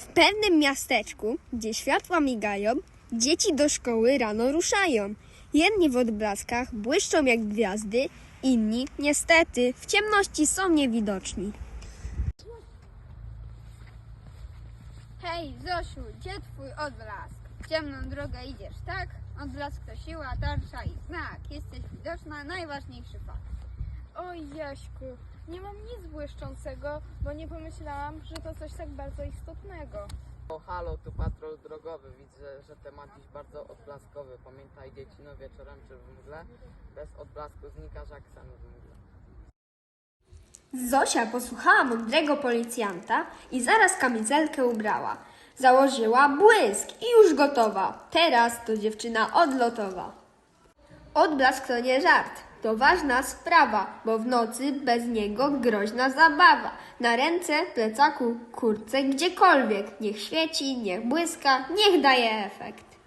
W pewnym miasteczku, gdzie światła migają, dzieci do szkoły rano ruszają. Jedni w odblaskach błyszczą jak gwiazdy, inni, niestety, w ciemności są niewidoczni. Hej, Zosiu, gdzie twój odblask? W ciemną drogę idziesz, tak? Odblask to siła, tarcza i znak. Jesteś widoczna, najważniejszy fakt. Oj, Jaśku, nie mam nic błyszczącego, bo nie pomyślałam, że to coś tak bardzo istotnego. O, halo, tu patrol drogowy. Widzę, że temat dziś bardzo odblaskowy. Pamiętaj, dzieci, no wieczorem czy w mgle, bez odblasku znikasz jak sen w mgle. Zosia posłuchała mądrego policjanta i zaraz kamizelkę ubrała. Założyła błysk i już gotowa. Teraz to dziewczyna odlotowa. Odblask to nie żart, to ważna sprawa, bo w nocy bez niego groźna zabawa. Na ręce, plecaku, kurce, gdziekolwiek. Niech świeci, niech błyska, niech daje efekt.